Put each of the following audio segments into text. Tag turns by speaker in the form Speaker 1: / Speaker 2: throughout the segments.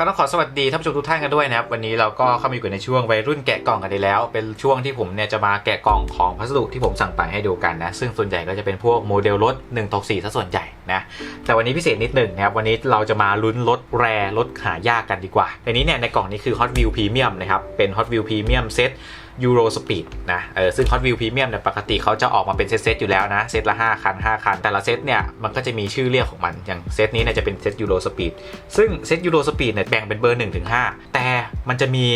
Speaker 1: ก็ต้องขอสวัสดีท่านผู้ชมทุกท่านกันด้วยนะครับ วันนี้เราก็เข้ามาอยู่ในช่วงวัยรุ่นแกะกล่องกันได้แล้ว เป็นช่วงที่ผมเนี่ยจะมาแกะกล่องของพัสดุที่ผมสั่งไปให้ดูกันนะ ซึ่งส่วนใหญ่ก็จะเป็นพวกโมเดลรถ1ต่อ4ซะส่วนใหญ่นะ แต่วันนี้พิเศษนิดหนึ่งนะครับ วันนี้เราจะมาลุ้นรถแรรถหายากกันดีกว่าในนี้เนี่ยในกล่องนี้คือ Hot Wheel Premium นะครับ เป็น Hot Wheel Premium Set ยูโรสปีดนะเออซึ่ง Hot Wheel Premium เนี่ยปกติเขาจะออกมาเป็นเซตๆอยู่แล้วนะ เซตละ 5 คัน 5 คัน แต่ละเซตเนี่ย มันก็จะมีชื่อเรียกของมัน อย่างเซตนี้เนี่ยจะเป็นเซตยูโรสปีดซึ่งเซตยูโรสปีดเนี่ยแบ่งเป็นเบอร์1ถึง5แต่มันจะมี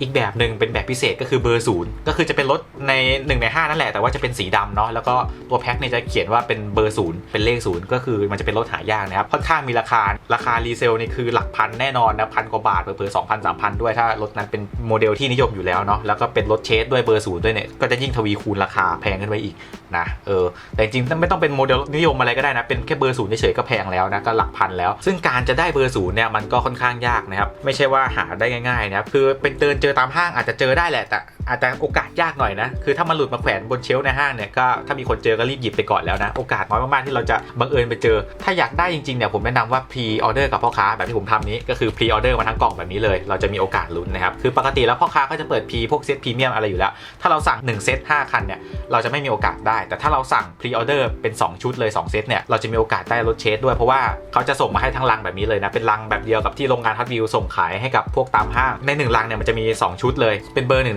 Speaker 1: อีกแบบหนึ่งเป็นแบบพิเศษก็คือเบอร์ศูนย์ก็คือจะเป็นรถใน1ใน5นั่นแหละแต่ว่าจะเป็นสีดำเนาะแล้วก็ตัวแพ็คเนี่ยจะเขียนว่าเป็นเบอร์ศูนย์เป็นเลขศูนย์ก็คือมันจะเป็นรถหายากนะครับค่อนข้างมีราคาราคารีเซลนี่คือหลักพันแน่นอนนะพันกว่าบาทเผื่อๆสองพันสามพันด้วยถ้ารถนั้นเป็นโมเดลที่นิยมอยู่แล้วเนาะแล้วก็เป็นรถเชสด้วยเบอร์ศูนย์ด้วยเนี่ยก็จะยิ่งทวีคูณราคาแพงขึ้นไปอีก นะเออแต่จริงๆไม่ต้องเป็นโมเดลนิยมอะไรก็ได้นะ เป็นแค่เบอร์ศูนย์เฉยๆก็แพงแล้วนะก็หลักพันแล้ว ซึ่งการจะได้เบอร์ศูนย์เนี่ยมันก็ค่อนข้างยากนะครับไม่ใช่ว่าหาได้ง่ายๆนะครับคือเป็นเตือนเจอตามห้างอาจจะเจอได้แหละแต่ อาจจะโอกาสยากหน่อยนะ คือถ้ามันหลุดมาแขวนบนเชลในห้างเนี่ยก็ถ้ามีคนเจอก็รีบหยิบไปก่อนแล้วนะ โอกาสน้อยมากๆที่เราจะบังเอิญไปเจอ ถ้าอยากได้จริงๆเนี่ยผมแนะนำว่าพรีออเดอร์กับพ่อค้าแบบที่ผมทำนี้ก็คือพรีออเดอร์มาทั้งกล่องแบบนี้เลย เราจะมีโอกาสลุ้นนะครับ คือปกติแล้วพ่อค้าก็จะเปิดพรีพวกเซตพรีเมียมอะไรอยู่แล้ว ถ้าเราสั่ง1เซต5คันเนี่ยเราจะไม่มีโอกาสได้ แต่ถ้าเราสั่งพรีออเดอร์เป็น 2 ชุดเลย 2 เซตเนี่ยเราจะมีโอกาสได้รถเชสด้วยเพราะว่าเขาจะส่งมาให้ทั้งลังแบบนี้เลยนะเป็นลังแบบเดียวกับที่โรงงานฮอตวิวส่งขายให้กับพวกตามห้างในหนึ่งลังเนี่ยมันจะมี 2 ชุดเลยเป็นเบอร์1นึ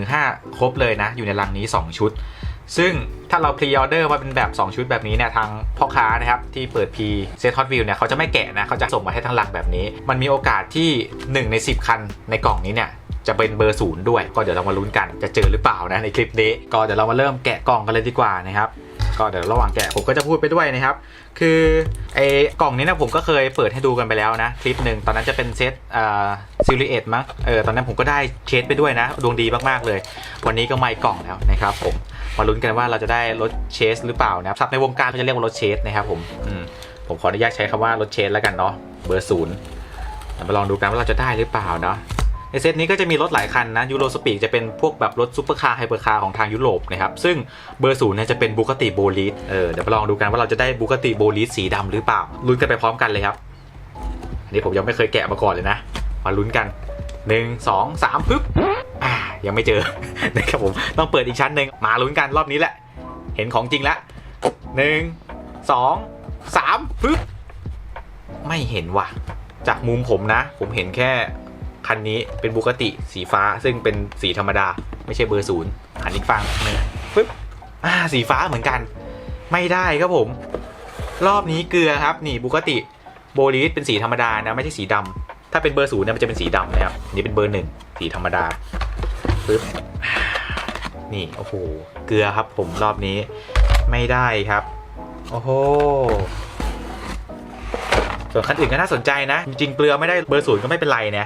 Speaker 1: ครบเลยนะ อยู่ในลังนี้ 2 ชุด ซึ่งถ้าเราพรีออเดอร์มาเป็นแบบ 2 ชุดแบบนี้เนี่ยทางพ่อค้านะครับที่เปิดพีเซตฮอตวิวเนี่ยเขาจะไม่แกะนะเขาจะส่งมาให้ทั้งลังแบบนี้ มันมีโอกาสที่ 1 ใน 10 คันในกล่องนี้เนี่ยจะเป็นเบอร์ศูนย์ด้วย ก็เดี๋ยวเรามาลุ้นกันจะเจอหรือเปล่านะในคลิปนี้ ก็เดี๋ยวเรามาเริ่มแกะกล่องกันเลยดีกว่านะครับ ก็เดี๋ยวระหว่างแกะผมก็จะพูดไปด้วยนะครับ คือไอ้กล่องนี้นะผมก็เคยเปิดให้ดูกันไปแล้วนะ คลิปหนึ่งตอนนั้นจะเป็นเซตอ่าซิลิเอตมั้งเออตอนนั้นผมก็ได้เชสไปด้วยนะ ดวงดีมากๆเลย วันนี้ก็ไม่กล่องแล้วนะครับผมมาลุ้นกันว่าเราจะได้รถเชสหรือเปล่านะครับศัพท์ในวงการเขาจะเรียกว่ารถเชสนะครับผมอืมผมขออนุญาตใช้คำว่ารถเชสแล้วกันเนาะเบอร์ศูนย์มาลองดูกันว่าเราจะได้หรือเปล่าเนาะ ในเซตนี้ก็จะมีรถหลายคันนะยูโรสปีกจะเป็นพวกแบบรถซูเปอร์คาร์ไฮเปอร์คาร์ของทางยุโรปนะครับซึ่งเบอร์ศูนย์เนี่ยจะเป็นบูคติโบลิสเออเดี๋ยวมาลองดูกันว่าเราจะได้บูคติโบลิสสีดำหรือเปล่าลุ้นกันไปพร้อมกันเลยครับอันนี้ผมยังไม่เคยแกะมาก่อนเลยนะมาลุ้นกันหนึ่งสองสามปึ๊บอ่ายังไม่เจอนะครับผมต้องเปิดอีกชั้นหนึ่งมาลุ้นกันรอบนี้แหละ เห็นของจริงแล้วหนึ่งสองสามปึ๊บไม่เห็นว่ะ จากมุมผมนะ ผมเห็นแค่ คันนี้เป็นบุกติสีฟ้าซึ่งเป็นสีธรรมดา ไม่ใช่เบอร์ศูนย์หันอีกฟังหนึ่งปึ๊บอ่าสีฟ้าเหมือนกัน ไม่ได้ครับผม รอบนี้เกลือครับนี่บุกติโบลีสเป็นสีธรรมดานะไม่ใช่สีดำถ้าเป็นเบอร์ศูนย์เนี่ยมันจะเป็นสีดำนะครับนี่เป็นเบอร์หนึ่งสีธรรมดาปึ๊บนี่โอ้โหเกลือครับผมรอบนี้ไม่ได้ครับ โอ้โห ส่วนคันอื่นก็น่าสนใจนะ จริงเกลือไม่ได้เบอร์ศูนย์ก็ไม่เป็นไรนะ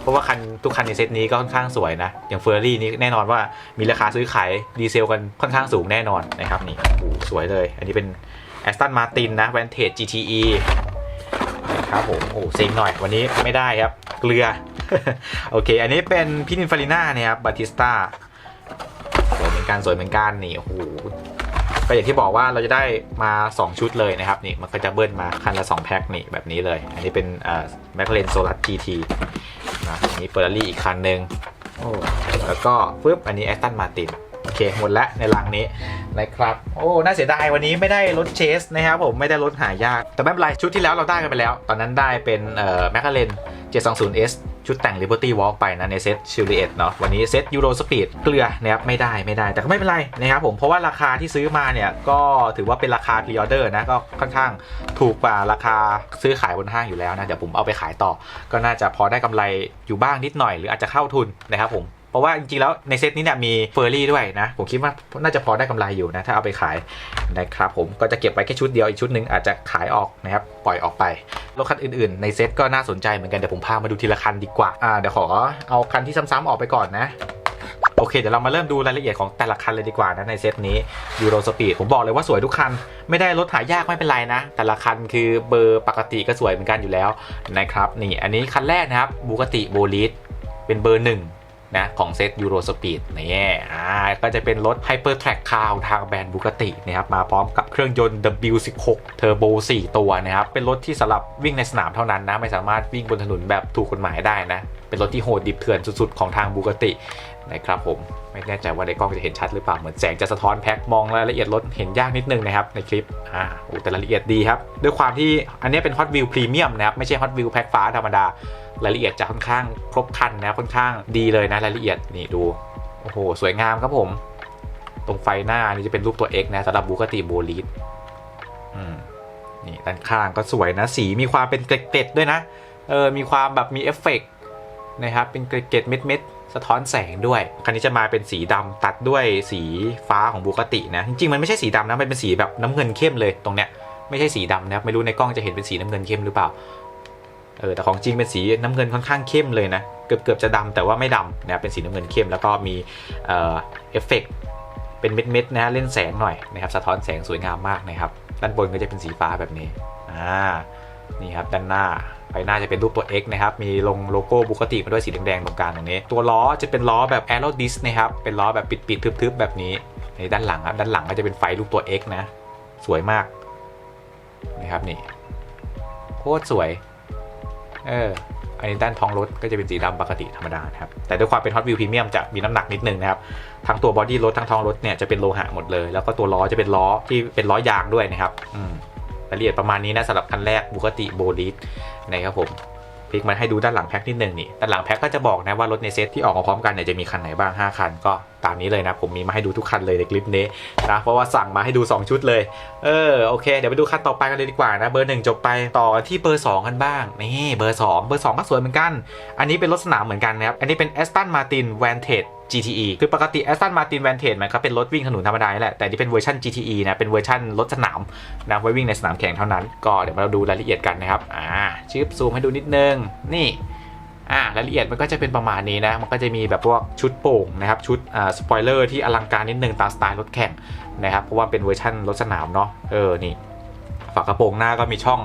Speaker 1: เพราะว่าคันทุกคันในเซตนี้ก็ค่อนข้างสวยนะ อย่างเฟอร์รี่นี่แน่นอนว่ามีราคาซื้อขายดีเซลกันค่อนข้างสูงแน่นอนนะครับนี่โอ้สวยเลย อันนี้เป็น Aston Martin นะ Vantage GTE ครับผมโอ้เซ็งหน่อยวันนี้ไม่ได้ครับ เกลือ โอเค อันนี้เป็นพินินฟาริน่าเนี่ยครับบาติสตาสวยเหมือนกันสวยเหมือนกันนี่โอ้โห ก็อย่างที่บอกว่าเราจะได้มา 2 ชุดเลยนะครับนี่มันก็จะเบิ้ลมาคันละ 2 แพ็คนี่แบบนี้เลย อันนี้เป็นแมคเลนโซลัส GT นะอันนี้เฟอร์รารี่อีกคันหนึ่งแล้วก็ปึ๊บอันนี้แอสตันมาตินโอเคหมดและในลังนี้นะครับ โอ้ น่าเสียดายวันนี้ไม่ได้รถเชสนะครับผมไม่ได้รถหายาก แต่ไม่เป็นไรชุดที่แล้วเราได้กันไปแล้ว ตอนนั้นได้เป็นเอ่อแมคเลน 720S ชุดแต่ง Liberty Walk ไปนะในเซตชิลิเอเนาะวันนี้เซตยูโรสปีดเกลือนะครับไม่ได้ไม่ได้ แต่ก็ไม่เป็นไรนะครับผมเพราะว่าราคาที่ซื้อมาเนี่ยก็ถือว่าเป็นราคาพรีออเดอร์นะก็ค่อนข้างถูกกว่าราคาซื้อขายบนห้างอยู่แล้วนะเดี๋ยวผมเอาไปขายต่อ ก็น่าจะพอได้กำไรอยู่บ้างนิดหน่อย หรืออาจจะเข้าทุนนะครับผม เพราะว่าจริงๆแล้วในเซตนี้เนี่ยมีเฟอร์รี่ด้วยนะ ผมคิดว่าน่าจะพอได้กำไรอยู่นะ ถ้าเอาไปขายนะครับผมก็จะเก็บไว้แค่ชุดเดียวอีกชุดหนึ่งอาจจะขายออกนะครับ ปล่อยออกไป รถคันอื่นๆ ในเซตก็น่าสนใจเหมือนกัน เดี๋ยวผมพามาดูทีละคันดีกว่าอ่าเดี๋ยวขอเอาคันที่ซ้ำๆออกไปก่อนนะโอเค เดี๋ยวเรามาเริ่มดูรายละเอียดของแต่ละคันเลยดีกว่านะในเซตนี้ยูโรสปีดผมบอกเลยว่าสวยทุกคัน ไม่ได้รถหายากไม่เป็นไรนะ แต่ละคันคือเบอร์ปกติก็สวยเหมือนกันอยู่แล้วนะครับนี่อันนี้คันแรกนะครับบูกติโบลิสเป็นเบอร์หนึ่ง นะของเซตยูโรสปีดนี่อ่าก็จะเป็นรถ Hyper Track Car ของทางแบรนด์บุกตินะครับมาพร้อมกับเครื่องยนต์ W16 Turbo 4 ตัวนะครับ เป็นรถที่สำหรับวิ่งในสนามเท่านั้นนะ ไม่สามารถวิ่งบนถนนแบบถูกกฎหมายได้นะ เป็นรถที่โหดดิบเถื่อนสุดๆ ของทางบุกติ นะครับผมไม่แน่ใจว่าในกล้องจะเห็นชัดหรือเปล่าเหมือนแสงจะสะท้อนแพ็คมองรายละเอียดรถเห็นยากนิดนึงนะครับในคลิปอ่าโอ้แต่รายละเอียดดีครับ ด้วยความที่อันนี้เป็น Hot Wheel Premium นะครับไม่ใช่ Hot Wheel แพ็คฟ้าธรรมดารายละเอียดจะค่อนข้างครบครันนะค่อนข้างดีเลยนะรายละเอียดนี่ดูโอ้โหสวยงามครับผม ตรงไฟหน้านี่จะเป็นรูปตัว X นะสำหรับบูกติโบลีดอืมนี่ด้านข้างก็สวยนะสีมีความเป็นเกล็ดๆด้วยนะเออมีความแบบมีเอฟเฟกต์ นะครับ เป็นเกล็ดเม็ดๆสะท้อนแสงด้วย คันนี้จะมาเป็นสีดำตัดด้วยสีฟ้าของบูกตินะ จริงๆ มันไม่ใช่สีดำนะ มันเป็นสีแบบน้ำเงินเข้มเลยตรงเนี้ย ไม่ใช่สีดำนะครับ ไม่รู้ในกล้องจะเห็นเป็นสีน้ำเงินเข้มหรือเปล่า เออ แต่ของจริงเป็นสีน้ำเงินค่อนข้างเข้มเลยนะ เกือบเกือบจะดำแต่ว่าไม่ดำนะ เป็นสีน้ำเงินเข้มแล้วก็มีเอ่อเอฟเฟกต์เป็นเม็ดๆนะ เล่นแสงหน่อยนะครับ สะท้อนแสงสวยงามมากนะครับ ด้านบนก็จะเป็นสีฟ้าแบบนี้ อ่า นี่ครับด้านหน้า ไฟหน้าจะเป็นรูปตัว X นะครับ มีลงโลโก้บุกติมาด้วยสีแดงๆตรงกลางตรงนี้ ตัวล้อจะเป็นล้อแบบ a e r o disc นะครับ เป็นล้อแบบปิดๆทึบๆแบบนี้ ในด้านหลังครับ ด้านหลังก็จะเป็นไฟรูปตัว X นะ สวยมากนะครับนี่ โคตรสวย เออ อันนี้ด้านท้องรถก็จะเป็นสีดำปกติธรรมดานะครับ แต่ด้วยความเป็น Hot Wheel Premium จะมีน้ำหนักนิดนึงนะครับ ทั้งตัวบอดี้รถทั้งท้องรถเนี่ยจะเป็นโลหะหมดเลย แล้วก็ตัวล้อจะเป็นล้อที่เป็นล้อยางด้วยนะครับ อืม รายละเอียดประมาณนี้นะสำหรับคันแรกบุกติโบลิสนะครับผมพลิกมาให้ดูด้านหลังแพ็คนิดนึงนี่ด้านหลังแพ็คก็จะบอกนะว่ารถในเซตที่ออกมาพร้อมกันเนี่ยจะมีคันไหนบ้าง 5 คันก็ตามนี้เลยนะ ผมมีมาให้ดูทุกคันเลยในคลิปนี้นะเพราะว่าสั่งมาให้ดู 2 ชุดเลย เออโอเค เดี๋ยวไปดูคันต่อไปกันเลยดีกว่านะเบอร์หนึ่งจบไปต่อที่เบอร์ 2 กันบ้างนี่เบอร์ 2 เบอร์ 2 ก็สวยเหมือนกัน อันนี้เป็นรถสนามเหมือนกันนะครับอันนี้เป็น Aston Martin Vantage GTE คือปกติ Aston Martin Vantage มันก็เป็นรถวิ่งถนนธรรมดานี่แหละ แต่นี่เป็นเวอร์ชัน GTE นะ เป็นเวอร์ชันรถสนามนะไว้วิ่งในสนามแข่งเท่านั้น ก็เดี๋ยวมาดูรายละเอียดกันนะครับ อ่าชิปซูมให้ดูนิดนึง นี่อ่ารายละเอียดมันก็จะเป็นประมาณนี้นะ มันก็จะมีแบบพวกชุดโป่งนะครับ ชุดอ่าสปอยเลอร์ที่อลังการนิดนึงตามสไตล์รถแข่งนะครับ เพราะว่าเป็นเวอร์ชันรถสนามเนาะ เออ นี่ ฝากระโปรงหน้าก็มีช่อง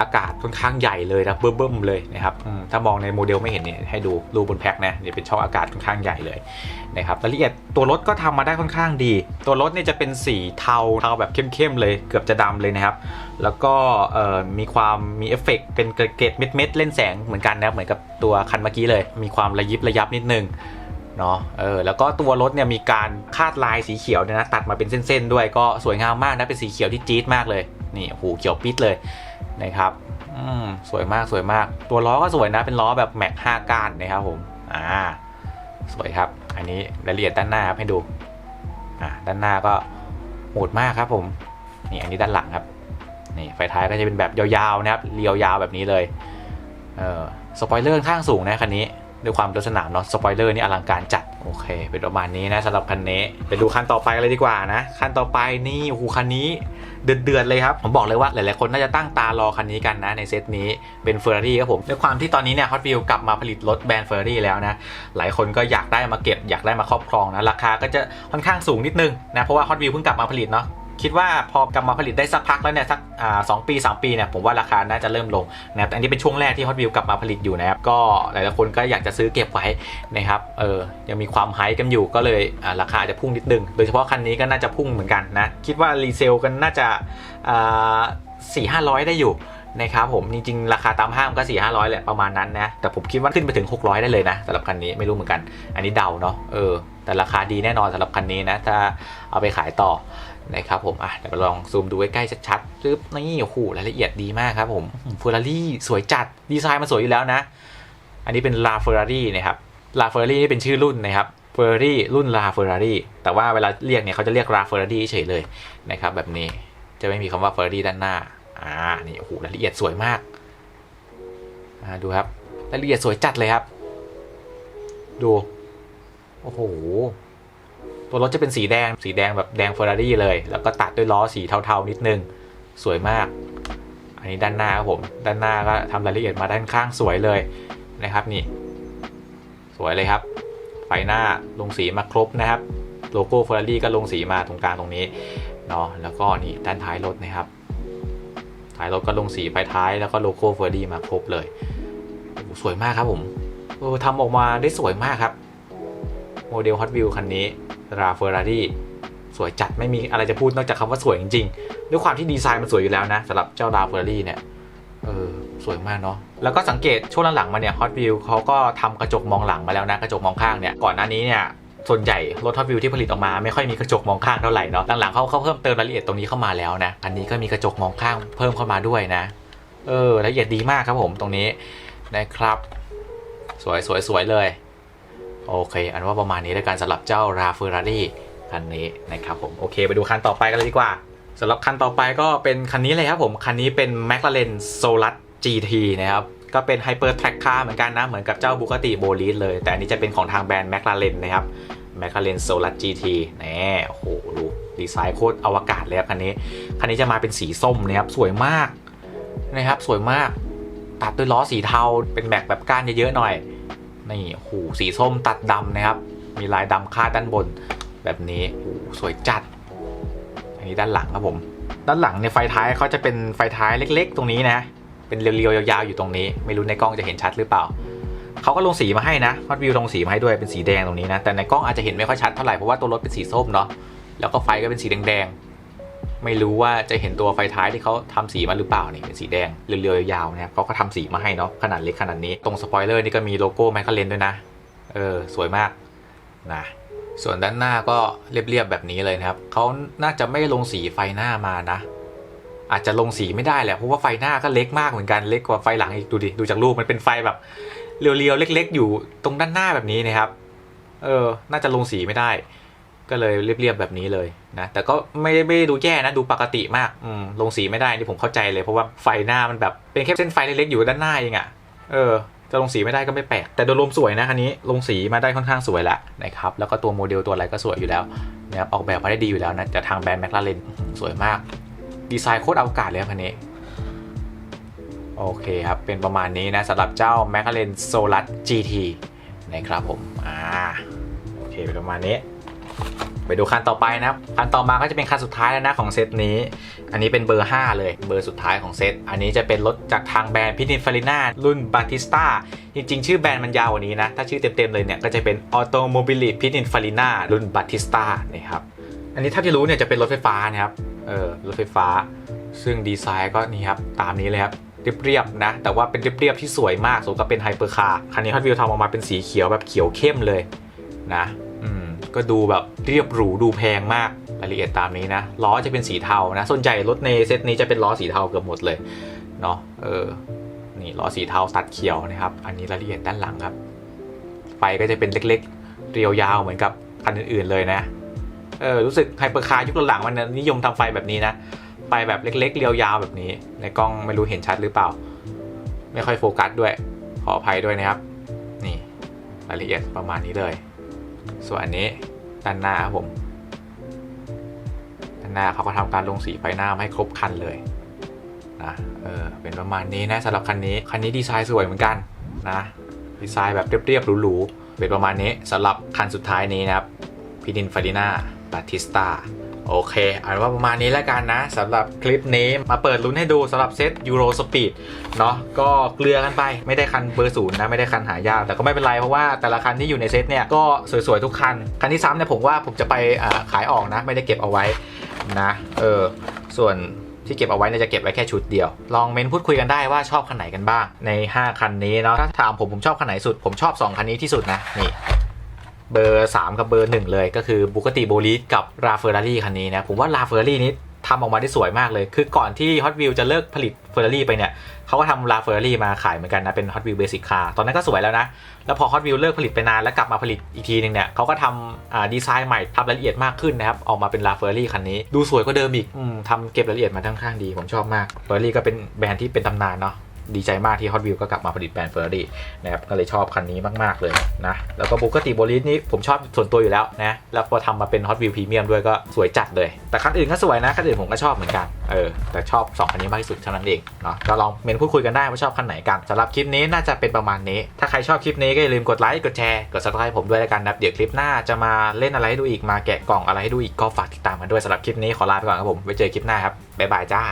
Speaker 1: อากาศค่อนข้างใหญ่เลยนะเบิ่มๆเลยนะครับถ้ามองในโมเดลไม่เห็นเนี่ยให้ดูรูบนแพ็คนะเนี่ยเป็นช่องอากาศค่อนข้างใหญ่เลยนะครับรายละเอียดตัวรถก็ทำมาได้ค่อนข้างดี ตัวรถเนี่ยจะเป็นสีเทาเทาแบบเข้มๆเลยเกือบจะดำเลยนะครับ แล้วก็มีความมีเอฟเฟกต์เป็นเกล็ดเม็ดๆเล่นแสงเหมือนกันนะเหมือนกับตัวคันเมื่อกี้เลย มีความระยิบระยับนิดนึงเนาะเออแล้วก็ตัวรถเนี่ยมีการคาดลายสีเขียวเนี่ยนะตัดมาเป็นเส้นๆด้วยก็สวยงามมากนะเป็นสีเขียวที่จี๊ดมากเลยนี่โอ้โหเขียวปิดเลย นะครับอืมสวยมากสวยมาก ตัวล้อก็สวยนะเป็นล้อแบบแม็ก5ก้านนะครับผมอ่าสวยครับ อันนี้รายละเอียดด้านหน้าครับให้ดูอ่าด้านหน้าก็โหดมากครับผมนี่อันนี้ด้านหลังครับนี่ไฟท้ายก็จะเป็นแบบยาวๆนะครับเรียวยาวแบบนี้เลยเออสปอยเลอร์ข้างสูงนะคันนี้ ด้วยความรถสนามเนาะสปอยเลอร์นี่อลังการจัด โอเค เป็นประมาณนี้นะสำหรับคันนี้ไปดูคันต่อไปกันเลยดีกว่านะคันต่อไปนี่โอ้โหคันนี้เดือดเดือดๆเลยครับ ผมบอกเลยว่าหลายๆคนน่าจะตั้งตารอคันนี้กันนะในเซตนี้เป็นเฟอร์รารี่ครับผมด้วยความที่ตอนนี้เนี่ยฮอตวิวกลับมาผลิตรถแบรนด์เฟอร์รารี่แล้วนะ หลายคนก็อยากได้มาเก็บอยากได้มาครอบครองนะราคาก็จะค่อนข้างสูงนิดนึงนะเพราะว่าฮอตวิวเพิ่งกลับมาผลิตเนาะ คิดว่าพอกลับมาผลิตได้สักพักแล้วเนี่ยสักอ่าสปี 3 ปีเนี่ยผมว่าราคาน่าจะเริ่มลงนะครับแต่อันนี้เป็นช่วงแรกที่ Hot Wheels กลับมาผลิตอยู่นะครับก็หลายๆคนก็อยากจะซื้อเก็บไว้นะครับเออยังมีความไฮกันอยู่ก็เลยราราคาจะพุ่งนิดนึง โดยเฉพาะคันนี้ก็น่าจะพุ่งเหมือนกันนะคิดว่ารีเซลกันน่าจะสี่ห้าร้อยได้อยู่ นะครับผมจริงๆ ราคาตามห้างก็4 5 0 0แหละประมาณนั้นนะ แต่ผมคิดว่าขึ้นไปถึง 600 ได้เลยนะสำหรับคันนี้ไม่รู้เหมือนกัน อันนี้เดาเนาะเออแต่ราคาดีแน่นอนสำหรับคันนี้นะ ถ้าเอาไปขายต่อนะครับผมอะเดี๋ยวลองซูมดูใกล้ๆชัดๆปึ๊บนี่โอ้โหรายละเอียดดีมากครับผมเฟอร์รารี่สวยจัดดีไซน์มันสวยอยู่แล้วนะ อันนี้เป็นลาเฟอร์รารี่นะครับลาเฟอร์รารี่นี่เป็นชื่อรุ่นนะครับเฟอร์รารี่รุ่นลาเฟอร์รารี่แต่ว่าเวลาเรียกเนี่ยเขาจะเรียกลาเฟอร์รารี่เฉยเลยนะครับแบบนี้จะไม่มีคำว่าเฟอร์รารี่ด้านหน้า อ่านี่โอ้โหรายละเอียดสวยมากอ่าดูครับรายละเอียดสวยจัดเลยครับ ดูโอ้โหตัวรถจะเป็นสีแดงสีแดงแบบแดงเฟอร์รารี่เลย แล้วก็ตัดด้วยล้อสีเทาๆนิดนึง สวยมาก อันนี้ด้านหน้าครับผม ด้านหน้าก็ทำรายละเอียดมาด้านข้างสวยเลยนะครับนี่ สวยเลยครับ ไฟหน้าลงสีมาครบนะครับ โลโก้เฟอร์รารี่ก็ลงสีมาตรงกลางตรงนี้เนาะแล้วก็นี่ด้านท้ายรถนะครับ ท้ายรถก็ลงสีไฟท้ายแล้วก็โลโก้เฟอร์รารี่มาครบเลย สวยมากครับผมทำออกมาได้สวยมากครับ โมเดล Hot Wheels คันนี้ราเฟอร์รารี่สวยจัดไม่มีอะไรจะพูดนอกจากคำว่าสวยจริงๆ ด้วยความที่ดีไซน์มันสวยอยู่แล้วนะสำหรับเจ้าราเฟอร์รารี่เนี่ยเออสวยมากเนาะแล้วก็สังเกตช่วงหลังๆมาเนี่ย Hot Wheels เขาก็ทำกระจกมองหลังมาแล้วนะ กระจกมองข้างเนี่ย ก่อนหน้านี้เนี่ย ส่วนใหญ่รถ Hot Wheels ที่ผลิตออกมาไม่ค่อยมีกระจกมองข้างเท่าไหร่เนาะหลังๆเขาเขาเพิ่มเติมรายละเอียดตรงนี้เข้ามาแล้วนะอันนี้ก็มีกระจกมองข้างเพิ่มเข้ามาด้วยนะ เออละเอียดดีมากครับผมตรงนี้นะครับ สวยสวยสวยเลย โอเค อันว่าประมาณนี้แล้วกันสำหรับเจ้าราเฟอร์รารี่คันนี้นะครับผมโอเค ไปดูคันต่อไปกันเลยดีกว่าสำหรับคันต่อไปก็เป็นคันนี้เลยครับผมคันนี้เป็น McLaren Solus GT นะครับ ก็เป็น Hyper Track Car เหมือนกันนะ เหมือนกับเจ้า Bugatti b o l i s เลย แต่อันนี้จะเป็นของทางแบรนด์ McLaren นนะครับ McLaren Solus GT แน่โอ้โหดูดีไซน์โคตรอวกาศเลยครับคันนี้ คันนี้จะมาเป็นสีส้มนะครับ สวยมากนะครับ สวยมาก ตัดด้วยล้อสีเทา เป็นแม็กแบบก้านเยอะๆหน่อย นี่โอ้โหสีส้มตัดดำนะครับ มีลายดำคาดด้านบน แบบนี้โอ้โหสวยจัด อันนี้ด้านหลังครับผม ด้านหลังเนี่ยไฟท้ายเขาจะเป็นไฟท้ายเล็ก ๆ ตรงนี้นะ เป็นเรียวๆยาวๆอยู่ตรงนี้ ไม่รู้ในกล้องจะเห็นชัดหรือเปล่าเขาก็ลงสีมาให้นะฮอตวิวลงสีมาให้ด้วยเป็นสีแดงตรงนี้นะแต่ในกล้องอาจจะเห็นไม่ค่อยชัดเท่าไหร่เพราะว่าตัวรถเป็นสีส้มเนาะแล้วก็ไฟก็เป็นสีแดงๆไม่รู้ว่าจะเห็นตัวไฟท้ายที่เขาทำสีมาหรือเปล่านี่เป็นสีแดงเรียวๆยาวๆนะครับเขาก็ทำสีมาให้เนาะขนาดเล็กขนาดนี้ตรงสปอยเลอร์นี่ก็มีโลโก้แมคคาเรนด้วยนะเออสวยมากนะส่วนด้านหน้าก็เรียบๆแบบนี้เลยนะครับเขาน่าจะไม่ลงสีไฟหน้ามานะ อาจจะลงสีไม่ได้แหละเพราะว่าไฟหน้าก็เล็กมากเหมือนกันเล็กกว่าไฟหลังอีกดูดิดูจากรูปมันเป็นไฟแบบเรียวๆเล็ก ๆ อยู่ตรงด้านหน้าแบบนี้นะครับ เออ น่าจะลงสีไม่ได้ ก็เลยเรียบๆแบบนี้เลยนะแต่ก็ไม่ได้ไม่ดูแย่นะดูปกติมากอืมลงสีไม่ได้นี่ผมเข้าใจเลยเพราะว่าไฟหน้ามันแบบเป็นแค่เส้นไฟเล็กๆอยู่ด้านหน้าเองอะเออจะลงสีไม่ได้ก็ไม่แปลก แต่โดยรวมสวยนะคันนี้ลงสีมาได้ค่อนข้างสวยแล้วนะครับ แล้วก็ตัวโมเดลตัวอะไรก็สวยอยู่แล้วนะครับออกแบบมาได้ดีอยู่แล้วนะจากทางแบรนด์แมคลาเรนสวยมาก ดีไซน์โคตรอวกาศเลยครับคันนี้ โอเคครับ เป็นประมาณนี้นะสำหรับเจ้า m c l a r e n Solus GT นะครับผม อ่า โอเค เป็นประมาณนี้ ไปดูคันต่อไปนะครับ คันต่อมาก็จะเป็นคันสุดท้ายแล้วนะของเซตนี้ อันนี้เป็นเบอร์ 5 เลย เบอร์สุดท้ายของเซต อันนี้จะเป็นรถจากทางแบรนด์พินินฟาริน่ารุ่นบาติสตาจริง ๆ ชื่อแบรนด์มันยาวกว่านี้นะ ถ้าชื่อเต็ม ๆ เลยเนี่ย ก็จะเป็น Automobili p i n i n f a r i n a รุ่นบาติสตานะครับ อันนี้ถ้าที่รู้เนี่ยจะเป็นรถไฟฟ้านะครับ ออรถไฟฟ้า ซึ่งดีไซน์ก็นี่ครับตามนี้เลยครับเรียบๆนะ แต่ว่าเป็นเรียบๆที่สวยมากสมกับเป็นไฮเปอร์คาร์คันนี้ฮอตวิวทำออกมาเป็นสีเขียวแบบเขียวเข้มเลยนะอืมก็ดูแบบเรียบหรูดูแพงมากรายละเอียดตามนี้นะล้อจะเป็นสีเทานะส่วนใหญ่รถในเซตนี้จะเป็นล้อสีเทาเกือบหมดเลยเนาะเออนี่ล้อสีเทาตัดเขียวนะครับ อันนี้รายละเอียดด้านหลังครับไฟก็จะเป็นเล็กๆ เรียวยาวเหมือนกับคันอื่นๆเลยนะ เออรู้สึกไฮเปอร์คาร์ยุคหลังมันนิยมทำไฟแบบนี้นะไฟแบบเล็กๆเรียวยาวแบบนี้ ในกล้องไม่รู้เห็นชัดหรือเปล่า ไม่ค่อยโฟกัสด้วย ขออภัยด้วยนะครับ นี่รายละเอียดประมาณนี้เลย ส่วนอันนี้ด้านหน้าครับผมด้านหน้าเขาก็ทำการลงสีไฟหน้ามาให้ครบคันเลยนะเออเป็นประมาณนี้นะสำหรับคันนี้คันนี้ดีไซน์สวยเหมือนกันนะดีไซน์แบบเรียบๆหรูๆเป็นประมาณนี้สำหรับคันสุดท้ายนี้นะครับพิดินฟาริน่า บาติสตาโอเคเอาเป็นว่าประมาณนี้แล้วกันนะสำหรับคลิปนี้มาเปิดลุ้นให้ดูสำหรับเซตยูโรสปีดเนาะก็เกลือกันไปไม่ได้คันเบอร์ศูนย์นะ ไม่ได้คันหายากแต่ก็ไม่เป็นไร เพราะว่าแต่ละคันที่อยู่ในเซตเนี่ย ก็สวยๆ ทุกคัน คันที่ซ้ำเนี่ยผมว่าผมจะไปขายออกนะ ไม่ได้เก็บเอาไว้นะเออส่วนที่เก็บเอาไว้เนี่ยจะเก็บไว้แค่ชุดเดียว ลองเมนพูดคุยกันได้ว่าชอบคันไหนกันบ้างใน 5 คันนี้เนาะถ้าถามผมผมชอบคันไหนสุด ผมชอบ 2 คันนี้ที่สุดนะนี่ เบอร์ 3 กับเบอร์ 1 เลยก็คือบุกติโบลิสกับราเฟอร์รารี่คันนี้นะผมว่าราเฟอร์รารี่นี้ทำออกมาได้สวยมากเลย คือก่อนที่ Hot Wheels จะเลิกผลิตเฟอร์รารี่ไปเนี่ยเขาก็ทำราเฟอร์รารี่มาขายเหมือนกันนะ เป็น Hot Wheels Basic Car ตอนนั้นก็สวยแล้วนะ แล้วพอ Hot Wheels เลิกผลิตไปนานแล้วกลับมาผลิตอีกทีนึงเนี่ยเขาก็ทำดีไซน์ใหม่ทำรายละเอียดมากขึ้นนะครับ ออกมาเป็นลาเฟอร์รี่คันนี้ ดูสวยกว่าเดิมอีกอทำเก็บรายละเอียดมาค่อนข้างดี ผมชอบมากเฟอร์รี่ก็เป็นแบรนด์ที่เป็นตำนานเนาะ ดีใจมากที่ Hot w h e e l ก็กลับมาผลิตแบรนด์เฟอร์รี่นะครับก็เลยชอบคันนี้มาก ๆ เลยนะแล้วก็บุกติโบลิสนี่ผมชอบส่วนตัวอยู่แล้วนะแล้วพอทำมาเป็น Hot Wheels Premium ด้วยก็สวยจัดเลย แต่คันอื่นก็สวยนะคันอื่นผมก็ชอบเหมือนกันเออแต่ชอบสองคันนี้มากที่สุดเท่านั้นเองเนาะก็ลองเมนพูดคุยกันได้ว่าชอบคันไหนกันสำหรับคลิปนี้น่าจะเป็นประมาณนี้ ถ้าใครชอบคลิปนี้ก็อย่าลืมกดไลค์กดแชร์กด subscribe ผมด้วยแล้วกันนะเดี๋ยวคลิปหน้าจะมาเล่นอะไรให้ดูอีกมาแกะกล่องอะไรให้ดูอีกก็ฝากติดตามกันด้วยสำหรับคลิปนี้ขอลาไปก่อนครับผมไว้เจอคลิปหน้าครับบ๊ายบายจ้า